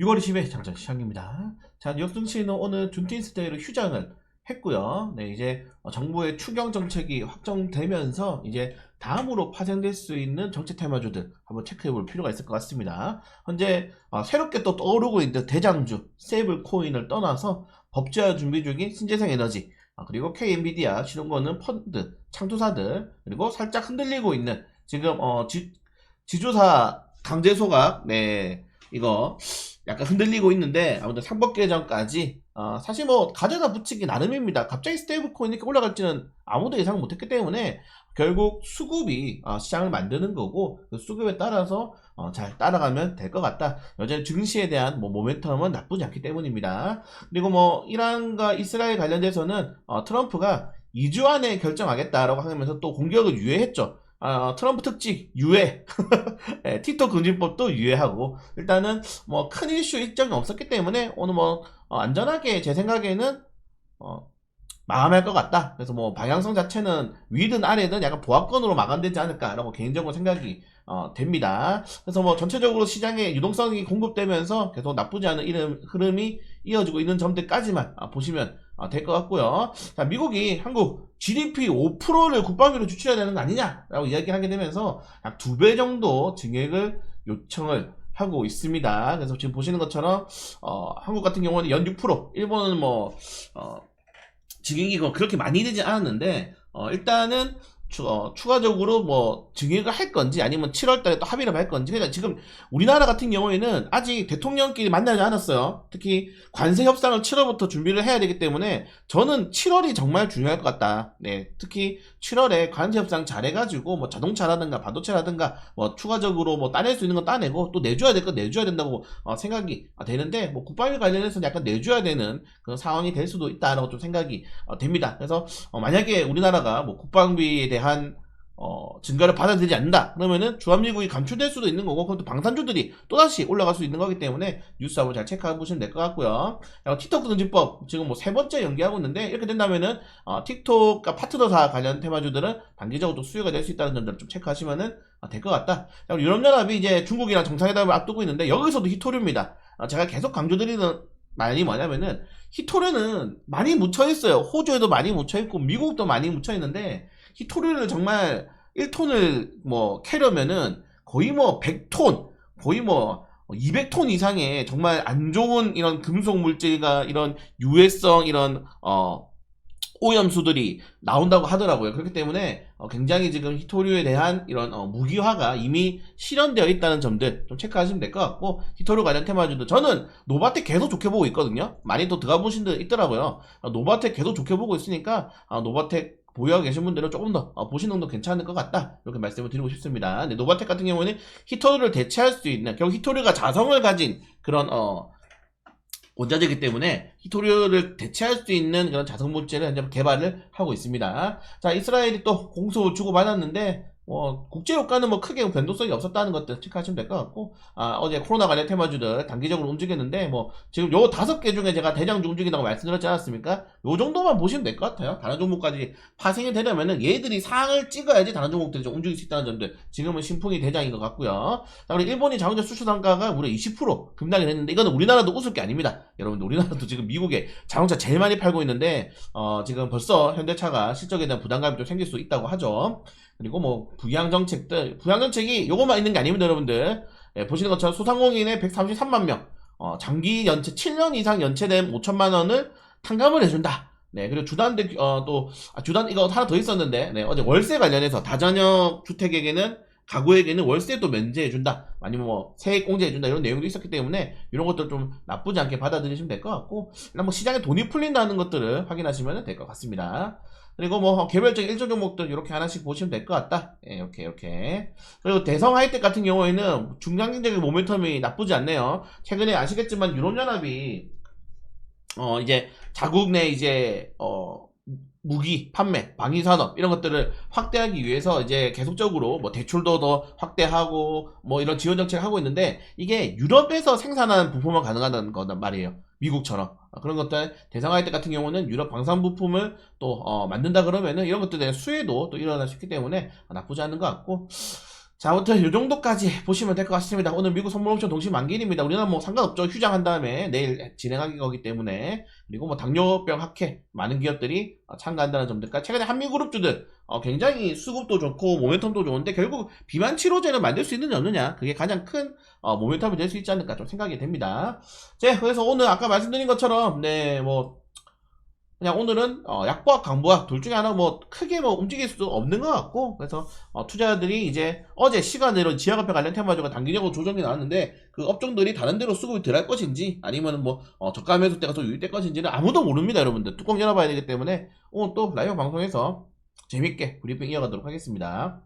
6월 20일 장전 시작입니다. 자, 증시는 오늘 준틴스 데이로 휴장을 했고요. 네, 이제 어, 정부의 추경 정책이 확정되면서 이제 다음으로 파생될 수 있는 정책 테마주들 한번 체크해 볼 필요가 있을 것 같습니다. 현재 어, 새롭게 또 떠오르고 있는 대장주 세이블 코인을 떠나서 법제화 준비 중인 신재생 에너지 아, 그리고 K 엔비디아 실현거는 펀드 창투사들 그리고 살짝 흔들리고 있는 지금 어, 지, 지주사 강제 소각 네 이거 약간 흔들리고 있는데 아무튼 상법 개정까지 어, 사실 뭐 가져다 붙이기 나름입니다. 갑자기 스테이블 코인 이렇게 올라갈지는 아무도 예상 못했기 때문에 결국 수급이 어, 시장을 만드는 거고 그 수급에 따라서 어, 잘 따라가면 될 것 같다. 여전히 증시에 대한 뭐 모멘텀은 나쁘지 않기 때문입니다. 그리고 뭐 이란과 이스라엘 관련돼서는 어, 트럼프가 2주 안에 결정하겠다라고 하면서 또 공격을 유예했죠. 아, 트럼프 특징 유예 예, 틱톡 금지법도 유예하고 일단은 뭐 큰 이슈 일정이 없었기 때문에 오늘 뭐 어, 안전하게 제 생각에는 어, 마감할 것 같다. 그래서 뭐 방향성 자체는 위든 아래든 약간 보합권으로 마감되지 않을까라고 개인적으로 생각이 어, 됩니다. 그래서 뭐 전체적으로 시장에 유동성이 공급되면서 계속 나쁘지 않은 이름, 흐름이 이어지고 있는 점들까지만 아, 보시면 아, 될 것 같고요. 자, 미국이 한국 GDP 5%를 국방비로 지출해야 되는 거 아니냐라고 이야기하게 되면서 약 두 배 정도 증액을 요청을 하고 있습니다. 그래서 지금 보시는 것처럼 어, 한국 같은 경우는 연 6%, 일본은 뭐 어, 증액이 뭐 그렇게 많이 되지 않았는데 어, 일단은 추, 어, 추가적으로 뭐 증액을 할 건지 아니면 7월달에 또 합의를 할 건지 그러니까 지금 우리나라 같은 경우에는 아직 대통령끼리 만나지 않았어요. 특히 관세 협상을 7월부터 준비를 해야 되기 때문에 저는 7월이 정말 중요할 것 같다. 네, 특히 7월에 관세 협상 잘해가지고 뭐 자동차라든가 반도체라든가 뭐 추가적으로 뭐 따낼 수 있는 건 따내고 또 내줘야 될 건 내줘야 된다고 어, 생각이 어, 되는데 뭐 국방위 관련해서는 약간 내줘야 되는 그런 상황이 될 수도 있다라고 좀 생각이 어, 됩니다. 그래서 어, 만약에 우리나라가 뭐 국방비에 대한 어, 증가를 받아들이지 않는다. 그러면은 주한미국이 감출될 수도 있는 거고, 그것도 방산주들이 또다시 올라갈 수 있는 거기 때문에 뉴스 한번 잘 체크해 보시면 될 것 같고요. 틱톡 금지법 지금 뭐 세 번째 연기하고 있는데, 이렇게 된다면은, 어, 틱톡과 파트너사 관련 테마주들은 단기적으로 또 수요가 될 수 있다는 점들을 좀 체크하시면은 될것 같다. 유럽연합이 이제 중국이랑 정상회담을 앞두고 있는데, 여기서도 히토류입니다. 어, 제가 계속 강조드리는 말이 뭐냐면은, 히토류는 많이 묻혀있어요. 호주에도 많이 묻혀있고, 미국도 많이 묻혀있는데, 히토류를 정말 1톤을 뭐 캐려면은 거의 뭐 100톤, 거의 뭐 200톤 이상의 정말 안 좋은 이런 금속 물질과 이런 유해성 이런 어 오염수들이 나온다고 하더라고요. 그렇기 때문에 어, 굉장히 지금 히토류에 대한 이런 어, 무기화가 이미 실현되어 있다는 점들 좀 체크하시면 될 것 같고 히토류 관련 테마주도 저는 노바텍 계속 좋게 보고 있거든요. 많이 또 들어가 보신 분 있더라고요. 어, 노바텍 계속 좋게 보고 있으니까 아, 노바텍 보유하고 계신 분들은 조금 더 어, 보시는 도 괜찮을 것 같다 이렇게 말씀을 드리고 싶습니다. 네, 노바텍 같은 경우는 히토류를 대체할 수 있는 결국 히토류가 자성을 가진 그런 어, 원자재이기 때문에 히토류를 대체할 수 있는 그런 자성 물질을 현재 개발을 하고 있습니다. 자, 이스라엘이 또 공수 주고 받았는데 뭐 국제 효과는 뭐 크게 변동성이 없었다는 것들 체크하시면 될 것 같고 아, 어제 코로나 관련 테마주들 단기적으로 움직였는데 뭐 지금 요 다섯 개 중에 제가 대장주 움직인다고 말씀드렸지 않았습니까? 요 정도만 보시면 될 것 같아요. 다른 종목까지 파생이 되려면은 얘들이 상을 찍어야지 다른 종목들이 좀 움직일 수 있다는 점들 지금은 신풍이 대장인 것 같고요. 자, 그리고 일본이 자동차 수출 단가가 무려 20% 급락을 했는데 이거는 우리나라도 웃을 게 아닙니다. 여러분들 우리나라도 지금 미국에 자동차 제일 많이 팔고 있는데 어, 지금 벌써 현대차가 실적에 대한 부담감이 좀 생길 수 있다고 하죠. 그리고 뭐 부양 정책들 부양 정책이 요것만 있는 게 아닙니다 여러분들. 예, 보시는 것처럼 소상공인의 133만 명 어, 장기 연체 7년 이상 연체된 5천만 원을 탕감을 해준다. 네 그리고 주단대 어, 또 아, 주단 이거 하나 더 있었는데 네, 어제 월세 관련해서 다자녀 주택에게는 가구에게는 월세도 면제해준다. 아니면 뭐 세액 공제해준다 이런 내용도 있었기 때문에 이런 것들 좀 나쁘지 않게 받아들이시면 될 것 같고 일단 뭐 시장에 돈이 풀린다는 것들을 확인하시면 될 것 같습니다. 그리고 뭐 개별적인 일조 종목들 이렇게 하나씩 보시면 될 것 같다. 예, 이렇게 이렇게. 그리고 대성 하이텍 같은 경우에는 중장기적인 모멘텀이 나쁘지 않네요. 최근에 아시겠지만 유럽연합이 어 이제 자국 내 이제 어 무기 판매, 방위 산업 이런 것들을 확대하기 위해서 이제 계속적으로 뭐 대출도 더 확대하고 뭐 이런 지원 정책을 하고 있는데 이게 유럽에서 생산하는 부품만 가능하다는 거단 말이에요. 미국처럼. 어, 그런 것들. 대상화할 같은 경우는 유럽 방산 부품을 또 어, 만든다 그러면은 이런 것들에 대한 수혜도 또 일어날 수 있기 때문에 나쁘지 않은 것 같고 자, 아무튼 이 정도까지 보시면 될 것 같습니다. 오늘 미국 선물 옵션 동시 만기일입니다. 우리는 뭐 상관없죠. 휴장한 다음에 내일 진행하기 거기 때문에. 그리고 뭐 당뇨병 학회 많은 기업들이 어, 참가한다는 점들까지 최근에 한미그룹주들 어, 굉장히 수급도 좋고 모멘텀도 좋은데 결국 비만 치료제를 만들 수 있느냐 없느냐 그게 가장 큰 어, 모멘텀이 될 수 있지 않을까 좀 생각이 됩니다. 자, 그래서 오늘 아까 말씀드린 것처럼 네, 뭐 그냥 오늘은 어, 약보학 강보학 둘 중에 하나 뭐 크게 뭐 움직일 수도 없는 것 같고 그래서 어, 투자자들이 이제 어제 시간으로 지하화폐 관련 테마주가 단기적으로 조정이 나왔는데 그 업종들이 다른 데로 수급이 들어갈 것인지 아니면 뭐 어, 저가 매수 때가 더 유입될 것인지는 아무도 모릅니다 여러분들. 뚜껑 열어봐야 되기 때문에 오늘 또 라이브 방송에서 재밌게 브리핑 이어가도록 하겠습니다